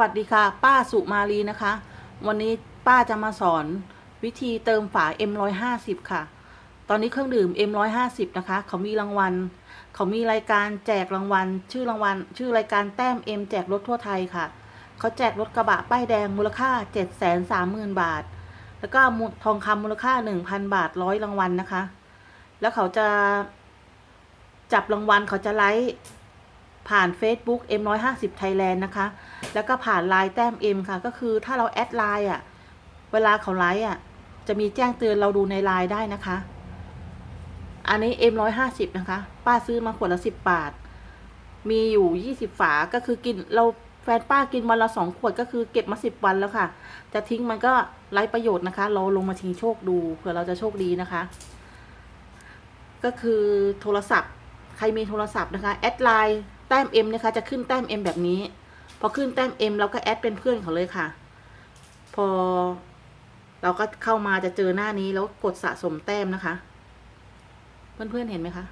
วัสดีค่ะ ป้าสุมาลีนะคะ วันนี้ป้าจะมาสอนวิธีเติมฝา M150 ค่ะ ตอนนี้เครื่องดื่ม M150 นะคะ เขามีรางวัล เขามีรายการแจกรางวัล ชื่อรางวัล ชื่อรายการแต้ม M แจกรถทั่วไทยค่ะ เขาแจกรถกระบะป้ายแดงมูลค่า 730,000 บาท แล้วก็ทองคำมูลค่า 1,000 บาทร้อยรางวัลนะคะ แล้วเขาจะจับรางวัลเขาจะไลฟ์ ผ่าน Facebook M150 Thailand นะคะ แล้วก็ผ่านไลน์แต้ม M ค่ะ ก็คือถ้าเราแอดไลน์อะ เวลาเขาไลฟ์อะ จะมีแจ้งเตือนเราดูในไลน์ได้นะคะ อันนี้ M150 นะคะ ป้าซื้อมาขวดละสิบบาท มีอยู่ยี่สิบฝา ก็คือกินเราแฟนป้ากินวันละสองขวดก็คือเก็บมาสิบวันแล้วค่ะ จะทิ้งมันก็ไร้ประโยชน์นะคะ เราลงมาชิงโชคดูเผื่อเราจะโชคดีนะคะ ก็คือโทรศัพท์ ใครมีโทรศัพท์นะคะ แอดไลน์ ต้ม M นะคะ จะขึ้นแต้ม M แบบนี้ พอขึ้นแต้ม M เราก็แอดเป็นเพื่อนเขาเลยค่ะ พอเราก็เข้ามาจะเจอหน้านี้แล้วกดสะสมแต้มนะคะ เพื่อนๆเห็นไหมคะ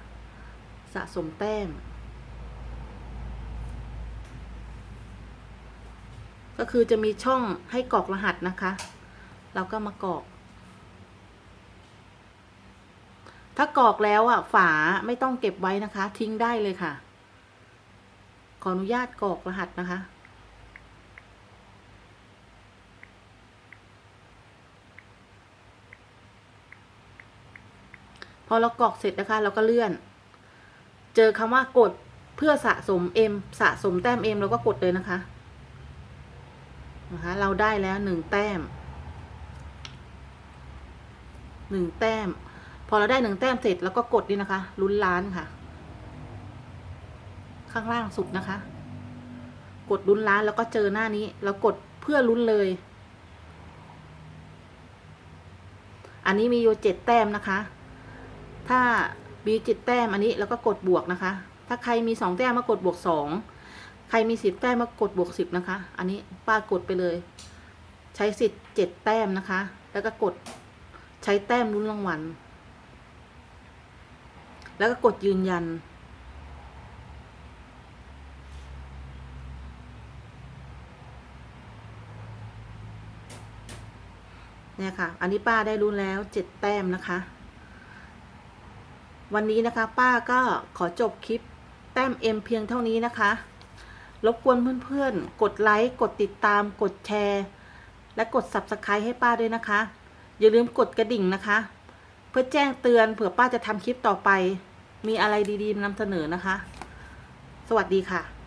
สะสมแต้ม ก็คือจะมีช่องให้กรอกรหัสนะคะ เราก็มากรอก ถ้ากรอกแล้วอะฝาไม่ต้องเก็บไว้นะคะ ทิ้งได้เลยค่ะ ขออนุญาตกรอกรหัสนะคะ พอเรากรอกเสร็จนะคะ เราก็เลื่อน เจอคำว่ากดเพื่อสะสม M สะสมแต้ม M เราก็กดเลยนะคะ นะคะ เราได้แล้วหนึ่งแต้มหนึ่งแต้ม พอเราได้หนึ่งแต้มเสร็จแล้วก็กดนี่นะคะลุ้นล้านค่ะ ข้างล่างสุดนะคะ กดลุ้นล้านแล้วก็เจอหน้านี้เรากดเพื่อลุ้นเลย อันนี้มีอยู่เจ็ดแต้มนะคะ ถ้ามีเจ็ดแต้มอันนี้เราก็กดบวกนะคะ ถ้าใครมีสองแต้มมากดบวกสองใครมีสิบแต้มมากดบวกสิบนะคะ อันนี้ป้ากดไปเลย ใช้สิทธิ์เจ็ดแต้มนะคะ แล้วก็กดใช้แต้มลุ้นรางวัลแล้วก็กดยืนยัน เนี่ยค่ะ อันนี้ป้าได้รู้แล้วเจ็ดแต้มนะคะ วันนี้นะคะ ป้าก็ขอจบคลิปแต้มเอ็มเพียงเท่านี้นะคะ รบกวนเพื่อนๆ กดไลค์ กดติดตาม กดแชร์ และกด subscribe ให้ป้าด้วยนะคะ อย่าลืมกดกระดิ่งนะคะ เพื่อแจ้งเตือนเผื่อป้าจะทำคลิปต่อไป มีอะไรดีๆนำเสนอนะคะ สวัสดีค่ะ